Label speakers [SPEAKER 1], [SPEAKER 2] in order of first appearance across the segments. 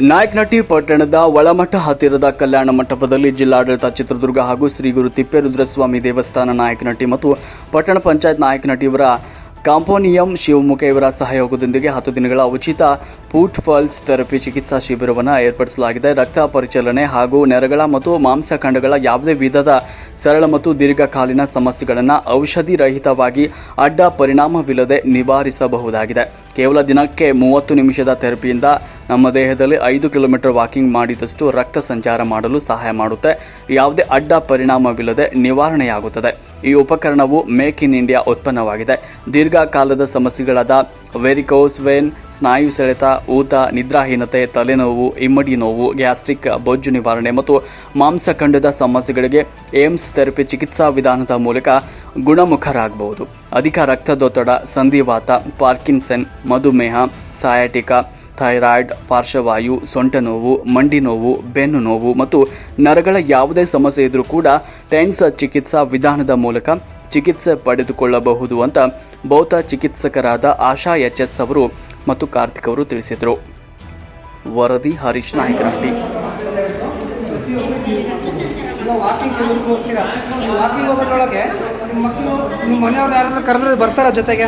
[SPEAKER 1] ನಾಯಕನಹಟ್ಟಿ ಪಟ್ಟಣದ ಒಳಮಠ ಹತ್ತಿರದ ಕಲ್ಯಾಣ ಮಂಟಪದಲ್ಲಿ ಜಿಲ್ಲಾಡಳಿತ ಚಿತ್ರದುರ್ಗ ಹಾಗೂ ಶ್ರೀ ಗುರು ತಿಪ್ಪೇರುದ್ರಸ್ವಾಮಿ ದೇವಸ್ಥಾನ ನಾಯಕನಹಟ್ಟಿ ಮತ್ತು ಪಟ್ಟಣ ಪಂಚಾಯತ್ ನಾಯಕನಹಟ್ಟಿ ಇವರ ಕಾಂಪೋನಿಯಂ ಶಿವಮೊಗ್ಗ ಇವರ ಸಹಯೋಗದೊಂದಿಗೆ ಹತ್ತು ದಿನಗಳ ಉಚಿತ ಫೂಟ್ ಫಾಲ್ಸ್ ಥೆರಪಿ ಚಿಕಿತ್ಸಾ ಶಿಬಿರವನ್ನು ಏರ್ಪಡಿಸಲಾಗಿದೆ. ರಕ್ತ ಪರಿಚಲನೆ ಹಾಗೂ ನೆರಗಳ ಮತ್ತು ಮಾಂಸಖಂಡಗಳ ಯಾವುದೇ ವಿಧದ ಸರಳ ಮತ್ತು ದೀರ್ಘಕಾಲೀನ ಸಮಸ್ಯೆಗಳನ್ನು ಔಷಧಿ ರಹಿತವಾಗಿ ಅಡ್ಡ ಪರಿಣಾಮವಿಲ್ಲದೆ ನಿವಾರಿಸಬಹುದಾಗಿದೆ. ಕೇವಲ ದಿನಕ್ಕೆ ಮೂವತ್ತು ನಿಮಿಷದ ಥೆರಪಿಯಿಂದ ನಮ್ಮ ದೇಹದಲ್ಲಿ ಐದು ಕಿಲೋಮೀಟರ್ ವಾಕಿಂಗ್ ಮಾಡಿದಷ್ಟು ರಕ್ತ ಸಂಚಾರ ಮಾಡಲು ಸಹಾಯ ಮಾಡುತ್ತೆ. ಯಾವುದೇ ಅಡ್ಡ ಪರಿಣಾಮವಿಲ್ಲದೆ ನಿವಾರಣೆಯಾಗುತ್ತದೆ. ಈ ಉಪಕರಣವು ಮೇಕ್ ಇನ್ ಇಂಡಿಯಾ ಉತ್ಪನ್ನವಾಗಿದೆ. ದೀರ್ಘಕಾಲದ ಸಮಸ್ಯೆಗಳಾದ ವೆರಿಕೋಸ್ ವೇನ್, ಸ್ನಾಯು ಸೆಳೆತ, ಊತ, ನಿದ್ರಾಹೀನತೆ, ತಲೆನೋವು, ಇಮ್ಮಡಿ ನೋವು, ಗ್ಯಾಸ್ಟ್ರಿಕ್, ಬೊಜ್ಜು ನಿವಾರಣೆ ಮತ್ತು ಮಾಂಸಖಂಡದ ಸಮಸ್ಯೆಗಳಿಗೆ ಏಮ್ಸ್ ಥೆರಪಿ ಚಿಕಿತ್ಸಾ ವಿಧಾನದ ಮೂಲಕ ಗುಣಮುಖರಾಗಬಹುದು. ಅಧಿಕ ರಕ್ತದೊತ್ತಡ, ಸಂಧಿವಾತ, ಪಾರ್ಕಿನ್ಸನ್, ಮಧುಮೇಹ, ಸಯಾಟಿಕ ಥೈರಾಯ್ಡ್, ಪಾರ್ಶ್ವವಾಯು, ಸೊಂಟ ನೋವು, ಮಂಡಿ ನೋವು, ಬೆನ್ನು ನೋವು ಮತ್ತು ನರಗಳ ಯಾವುದೇ ಸಮಸ್ಯೆ ಇದ್ರೂ ಕೂಡ ಟೆನ್ಸ್ ಚಿಕಿತ್ಸಾ ವಿಧಾನದ ಮೂಲಕ ಚಿಕಿತ್ಸೆ ಪಡೆದುಕೊಳ್ಳಬಹುದು ಅಂತ ಭೌತ ಚಿಕಿತ್ಸಕರಾದ ಆಶಾ ಎಚ್ ಎಸ್ ಅವರು ಮತ್ತು ಕಾರ್ತಿಕ್ ಅವರು ತಿಳಿಸಿದರು. ವರದಿ ಹರೀಶ್ ನಾಯಕನಹಟ್ಟಿ.
[SPEAKER 2] ನಿಮ್ಮ ಮನೆಯವ್ರು ಯಾರಾದ್ರೂ ಕರೆದ್ರೆ ಬರ್ತಾರ ಜೊತೆಗೆ?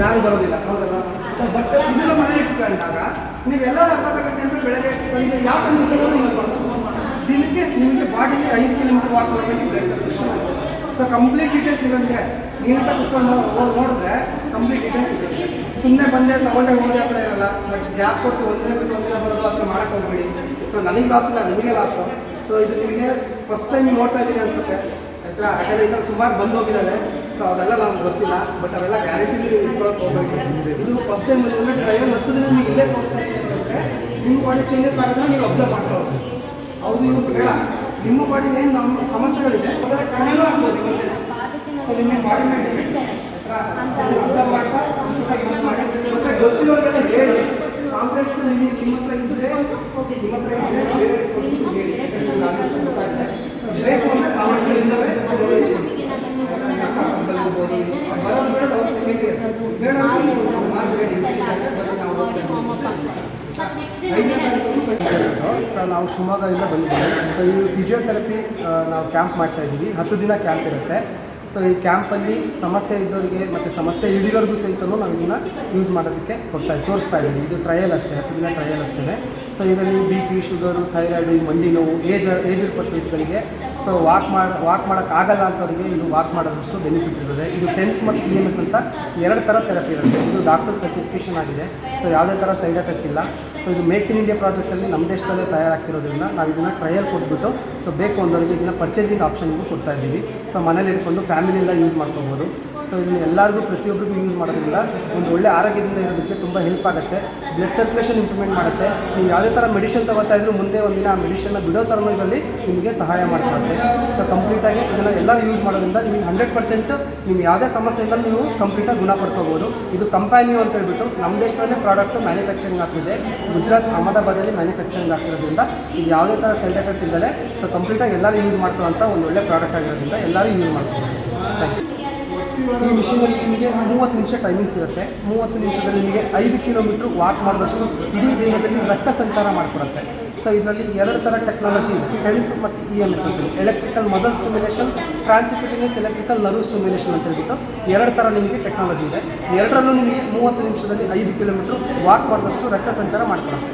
[SPEAKER 2] ಯಾರು ಬರೋದಿಲ್ಲ. ಹೌದಲ್ಲ ಸೊ ಬಟ್ ಇದನ್ನ ಮನೆ ಇಟ್ಕೊಂಡಾಗ ನೀವೆಲ್ಲರೂ ಅರ್ಥ ಅರ್ಧ ಅಂದ್ರೆ ಬೆಳಗ್ಗೆ ಸಂಜೆ ಯಾವ ಮಾಡ್ಬೋದು ದಿನಕ್ಕೆ ನಿಮಗೆ ಬಾಡಿಲಿ ಐದು ಕಿಲೋಮೀಟರ್ ವಾಕ್ ಮಾಡಬೇಕು ಪ್ಲೇಸ್ ಸೊ ಕಂಪ್ಲೀಟ್ ಡೀಟೇಲ್ಸ್ ಇರೋಂಗೆ ನೀಟಾಗಿ ಕುತ್ಕೊಂಡು ನೋಡಿದ್ರೆ ಕಂಪ್ಲೀಟ್ ಡೀಟೇಲ್ಸ್ ಇದೆ ಸುಮ್ಮನೆ ಬಂದೆ ತಗೊಂಡೆ ಹೋದೆ ಹತ್ರ ಇರಲ್ಲ. ಬಟ್ ಗ್ಯಾಪ್ ಕೊಟ್ಟು ಒಂದಿನ ಬಿಟ್ಟು ಒಂದಿನ ಬರೋದು ಅಂತ ಮಾಡಕ್ಕೆ ಹೋಗ್ಬೇಡಿ. ಸೊ ನನಗೆ ಲಾಸ್ ಇಲ್ಲ, ನಿಮಗೆ ಲಾಸು ಸೊ ಇದು ನಿಮಗೆ ಫಸ್ಟ್ ಟೈಮ್ ನೋಡ್ತಾ ಇದ್ದೀನಿ ಅನ್ಸುತ್ತೆ. ಆಯ್ತಾ? ಯಾಕಂದ್ರೆ ಈ ಥರ ಸುಮಾರು ಬಂದು ಹೋಗಿದ್ದಾರೆ ಸೊ ಅದೆಲ್ಲ ನಮ್ಗೆ ಗೊತ್ತಿಲ್ಲ ಬಟ್ ಅವೆಲ್ಲ ಗ್ಯಾರಂಟಿ ಇಟ್ಕೊಳಕ್ಕೆ ಹೋಗ್ಬೇಕು. ಇದು ಫಸ್ಟ್ ಟೈಮ್ ಟ್ರಯಲ್ ಹತ್ತು ದಿನ ನೀವು ಇಲ್ಲೇ ತೋರಿಸ್ತಾ ಅಂತಂದರೆ ನಿಮ್ಮ ಬಾಡಿ ಚೇಂಜಸ್ ಆಗೋದನ್ನ ನೀವು ಅಬ್ಸರ್ವ್ ಮಾಡ್ತಾ ಹೋಗ್ಬೇಕು. ಹೌದು, ಇವ್ರು ಬೇಡ. ನಿಮ್ಮ ಬಾಡಿ ಏನು ನಮ್ಮ ಸಮಸ್ಯೆಗಳಿದೆ ಅದರ ಕಡಿಮೆನೂ ಆಗ್ಬೋದು ಸೊ ನಿಮ್ಮ ಬಾಡಿ ಮೇಲೆ ಅಬ್ಸರ್ವ್ ಮಾಡ್ತಾ ಗೊತ್ತಿರೋರಿಗೆಲ್ಲ ಹೇಳಿ. ಕಾಂಪ್ಲೆಕ್ಸ್ ನಿಮ್ಮ ಹತ್ರ ಇದ್ದರೆ ನಿಮ್ಮ ಹತ್ರ ಹೇಳಿ ಯಾಕಂದ್ರೆ ನಾನು ಅಷ್ಟು ಗೊತ್ತಾಗಿದೆ. ಸೊ ಬೇಕು ಅಂದರೆ ಕಾಂಪ್ಲೆಕ್ಸ್ಗಳಿದ್ದಾವೆ ಬರೋದು ಬೇಡ ಅವ್ರ ಸಿಗುತ್ತೆ ಬೇಡ ಅಂದ್ರೆ ನೀವು ಮಾತು ಹೇಳಿ ಬನ್ನಿ ನಾವು ಹೋಗ್ತೇವೆ ಸರ್, ನಾವು ಶಿವಮೊಗ್ಗದಿಂದ ಬಂದಿದ್ದೀವಿ. ಸೊ ಈ ಫಿಜಿಯೋಥೆರಪಿ ನಾವು ಕ್ಯಾಂಪ್ ಮಾಡ್ತಾ ಇದ್ದೀವಿ. ಹತ್ತು ದಿನ ಕ್ಯಾಂಪ್ ಇರುತ್ತೆ. ಸೊ ಈ ಕ್ಯಾಂಪಲ್ಲಿ ಸಮಸ್ಯೆ ಇದ್ದವರಿಗೆ ಮತ್ತು ಸಮಸ್ಯೆ ಹಿಡಿಯೋರಿಗೂ ಸಹಿತನೂ ನಾವು ಇದನ್ನು ಯೂಸ್ ಮಾಡೋದಕ್ಕೆ ಕೊಡ್ತಾ ತೋರಿಸ್ತಾ ಇದ್ದೀವಿ. ಇದು ಟ್ರಯಲ್ ಅಷ್ಟೇ, ಹತ್ತು ದಿನ ಟ್ರಯಲ್ ಅಷ್ಟೇ ಸೊ ಇದರಲ್ಲಿ ಬಿ ಪಿ ಶುಗರು ಥೈರಾಯ್ಡು ಮಂಡಿ ನೋವು ಏಜ್ ಏಜ್ ಪರ್ಸನ್ಸ್ಗಳಿಗೆ ಸೊ ವಾಕ್ ಮಾಡಿ ವಾಕ್ ಮಾಡೋಕ್ಕಾಗಲ್ಲ ಅಂತವರಿಗೆ ಇದು ವಾಕ್ ಮಾಡೋದಷ್ಟು ಬೆನಿಫಿಟ್ ಇರುತ್ತೆ ಇದು ಟೆನ್ಸ್ ಮತ್ತು ಇ ಅಂತ ಎರಡು ಥರ ಥೆರಪಿ ಇರುತ್ತೆ. ಇದು ಡಾಕ್ಟರ್ ಸರ್ಟಿಫಿಕೇಷನ್ ಆಗಿದೆ. ಸೊ ಯಾವುದೇ ಥರ ಸೈಡ್ ಎಫೆಕ್ಟ್ ಇಲ್ಲ. ಸೊ ಇದು ಮೇಕ್ ಇನ್ ಇಂಡಿಯಾ ಪ್ರಾಜೆಕ್ಟಲ್ಲಿ ನಮ್ಮ ದೇಶದಲ್ಲೇ ತಯಾರಾಗ್ತಿರೋದ್ರಿಂದ ನಾವು ಇದನ್ನು ಟ್ರಯಲ್ ಕೊಟ್ಬಿಟ್ಟು ಸೊ ಬೇಕು ಅಂದವರಿಗೆ ಇದನ್ನು ಪರ್ಚೇಸಿಂಗ್ ಆಪ್ಷನ್ಗೂ ಕೊಡ್ತಾ ಇದ್ದೀವಿ. ಸೊ ಮನೇಲಿ ಇಟ್ಕೊಂಡು ಫ್ಯಾಮಿಲಿಯಿಂದ ಯೂಸ್ ಮಾಡ್ಕೊಬೋದು. ಸೊ ಇದನ್ನು ಎಲ್ಲರಿಗೂ ಪ್ರತಿಯೊಬ್ಬರಿಗೂ ಯೂಸ್ ಮಾಡೋದ್ರಿಂದ ಒಂದು ಒಳ್ಳೆ ಆರೋಗ್ಯದಿಂದ ಇರೋದಕ್ಕೆ ತುಂಬ ಹೆಲ್ಪ್ ಆಗುತ್ತೆ. ಬ್ಲಡ್ ಸರ್ಕ್ಯುಲೇಷನ್ ಇಂಪ್ರೂವ್ಮೆಂಟ್ ಮಾಡುತ್ತೆ. ನೀವು ಯಾವುದೇ ಥರ ಮೆಡಿಷನ್ ತಗೋತಾ ಇದ್ರೂ ಮುಂದೆ ಒಂದಿನ ಆ ಮೆಡಿಷನ್ನ ಬಿಡೋ ಥರನೂ ಇದರಲ್ಲಿ ನಿಮಗೆ ಸಹಾಯ ಮಾಡ್ಕೊಡುತ್ತೆ ಸೊ ಕಂಪ್ಲೀಟಾಗಿ ಇದನ್ನು ಎಲ್ಲರೂ ಯೂಸ್ ಮಾಡೋದ್ರಿಂದ ನಿಮಗೆ ಹಂಡ್ರೆಡ್ ಪರ್ಸೆಂಟ್ ನೀವು ಯಾವುದೇ ಸಮಸ್ಯೆಯಿಂದ ನೀವು ಕಂಪ್ಲೀಟಾಗಿ ಗುಣ ಪಡ್ಕೋಬೋದು. ಇದು ಕಂಪ್ಯಾನಿಯು ಅಂತ ಹೇಳ್ಬಿಟ್ಟು ನಮ್ಮ ದೇಶದಲ್ಲೇ ಪ್ರಾಡಕ್ಟ್ ಮ್ಯಾನುಫ್ಯಾಕ್ಚರಿಂಗ್ ಆಗ್ತಿದೆ. ಗುಜರಾತ್ ಅಹಮದಾಬಾದಲ್ಲಿ ಮ್ಯಾನುಫ್ಯಾಕ್ಚರಿಂಗ್ ಆಗ್ತಿರೋದ್ರಿಂದ ಇದು ಯಾವುದೇ ಥರ ಸೈಡ್ ಎಫೆಕ್ಟ್ ಇಲ್ಲದೆ ಸೊ ಕಂಪ್ಲೀಟಾಗಿ ಎಲ್ಲರೂ ಯೂಸ್ ಮಾಡ್ಕೊಳ್ಳೋಂಥ ಒಂದು ಒಳ್ಳೆ ಪ್ರಾಡಕ್ಟ್ ಆಗಿರೋದ್ರಿಂದ ಎಲ್ಲರೂ ಯೂಸ್ ಮಾಡ್ತಾರೆ ಥ್ಯಾಂಕ್ ಯು ಈ ಮಿಷಿನಲ್ಲಿ ನಿಮಗೆ ಮೂವತ್ತು ನಿಮಿಷ ಟೈಮಿಂಗ್ಸ್ ಇರುತ್ತೆ ಮೂವತ್ತು ನಿಮಿಷದಲ್ಲಿ ನಿಮಗೆ ಐದು ಕಿಲೋಮೀಟ್ರ್ ವಾಕ್ ಮಾಡಿದಷ್ಟು ಇಡೀ ದೇಹದಲ್ಲಿ ರಕ್ತ ಸಂಚಾರ ಮಾಡಿಕೊಡುತ್ತೆ. ಸೊ ಇದರಲ್ಲಿ ಎರಡು ಥರ ಟೆಕ್ನಾಲಜಿ ಇದೆ. ಟೆನ್ಸ್ ಮತ್ತು ಇ ಎಂ ಎಸ್ ಅಂತ electrical muscle stimulation transcutaneous electrical nerve stimulation ಅಂತ ಹೇಳ್ಬಿಟ್ಟು ಎರಡು ಥರ ನಿಮಗೆ ಟೆಕ್ನಾಲಜಿ ಇದೆ. ಎರಡರಲ್ಲೂ ನಿಮಗೆ ಮೂವತ್ತು ನಿಮಿಷದಲ್ಲಿ ಐದು ಕಿಲೋಮೀಟ್ರ್ ವಾಕ್ ಮಾಡಿದಷ್ಟು ರಕ್ತ ಸಂಚಾರ ಮಾಡಿಕೊಡುತ್ತೆ.